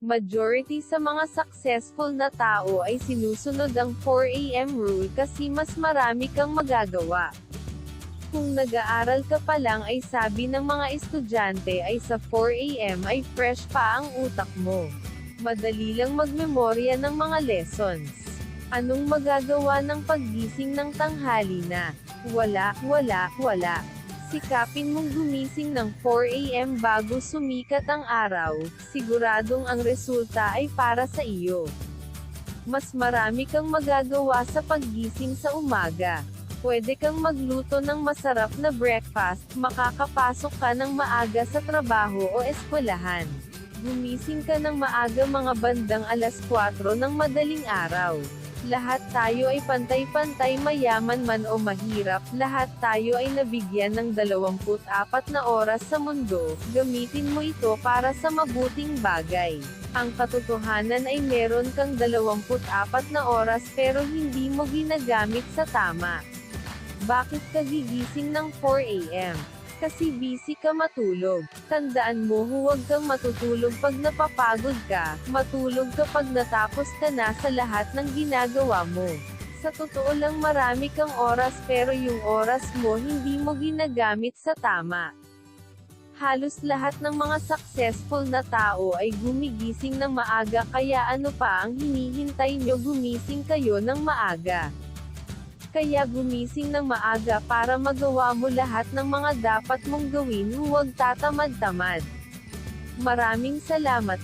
Majority sa mga successful na tao ay sinusunod ang 4am rule kasi mas marami kang magagawa. Kung nag-aaral ka pa lang ay sabi ng mga estudyante ay sa 4am ay fresh pa ang utak mo. Madali lang magmemorya ng mga lessons. Anong magagawa ng paggising ng tanghali na? Wala, wala, wala. Sikapin mong gumising ng 4am bago sumikat ang araw, siguradong ang resulta ay para sa iyo. Mas marami kang magagawa sa paggising sa umaga. Pwede kang magluto ng masarap na breakfast, makakapasok ka ng maaga sa trabaho o eskwelahan. Gumising ka ng maaga mga bandang alas 4 ng madaling araw. Lahat tayo ay pantay-pantay mayaman man o mahirap, lahat tayo ay nabigyan ng 24 na oras sa mundo, gamitin mo ito para sa mabuting bagay. Ang katotohanan ay meron kang 24 na oras pero hindi mo ginagamit sa tama. Bakit ka gigising ng 4am? Kasi busy ka matulog. Tandaan mo huwag kang matutulog pag napapagod ka, matulog kapag natapos ka na sa lahat ng ginagawa mo. Sa totoo lang marami kang oras pero yung oras mo hindi mo ginagamit sa tama. Halos lahat ng mga successful na tao ay gumigising ng maaga kaya ano pa ang hinihintay nyo gumising kayo ng maaga. Kaya gumising ng maaga para magawa mo lahat ng mga dapat mong gawin huwag tatamad-tamad. Maraming salamat